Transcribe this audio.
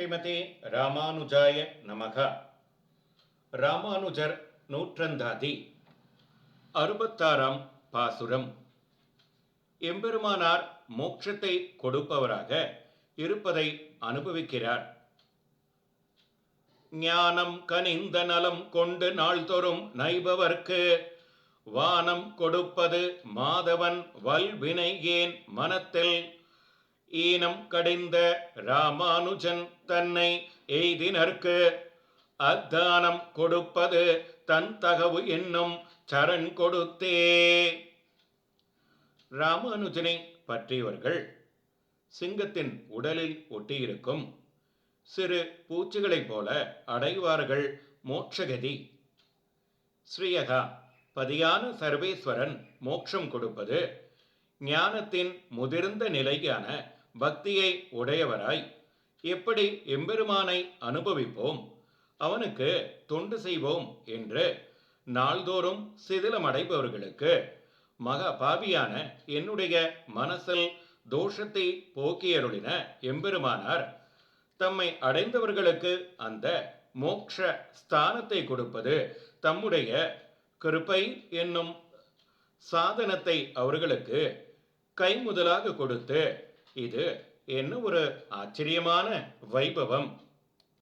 ஸ்ரீமதி ராமானுஜாய நமக. ராமானுஜர் நூற்றந்தாதி. அறுபத்தாறாம் பாசுரம். எம்பெருமானார் மோட்சத்தை கொடுப்பவராக இருப்பதை அனுபவிக்கிறார். ஞானம் கனிந்த நலம் கொண்டு நாள்தோறும் நைபவர்க்கு வானம் கொடுப்பது மாதவன் வல்வினை ஏன் மனத்தில் ஈனம் கடிந்த ராமானுஜன் தன்னை எய்தினர்க்கு. அத்தானம் கொடுப்பது தன் தகவு என்னும் சரண் கொடுத்தே. ராமானுஜனை பற்றியவர்கள் சிங்கத்தின் உடலில் ஒட்டியிருக்கும் சிறு பூச்சிகளைப் போல அடைவார்கள் மோட்சகதி. ஸ்ரீயகா பதியான சர்வேஸ்வரன் மோட்சம் கொடுப்பது ஞானத்தின் முதிர்ந்த நிலையான பக்தியை உடையவராய் எப்படி எம்பெருமானை அனுபவிப்போம்? அவனுக்கு தொண்டு செய்வோம் என்று நாள்தோறும் சிதிலமடைபவர்களுக்கு மகா பாவியான என்னுடைய மனசில் தோஷத்தை போக்கியருளின எம்பெருமானார் தம்மை அடைந்தவர்களுக்கு அந்த மோக்ஷ ஸ்தானத்தை கொடுப்பது தம்முடைய கிருப்பை என்னும் சாதனத்தை அவர்களுக்கு கைமுதலாக கொடுத்து இது என்ன ஒரு ஆச்சரியமான வைபவம்.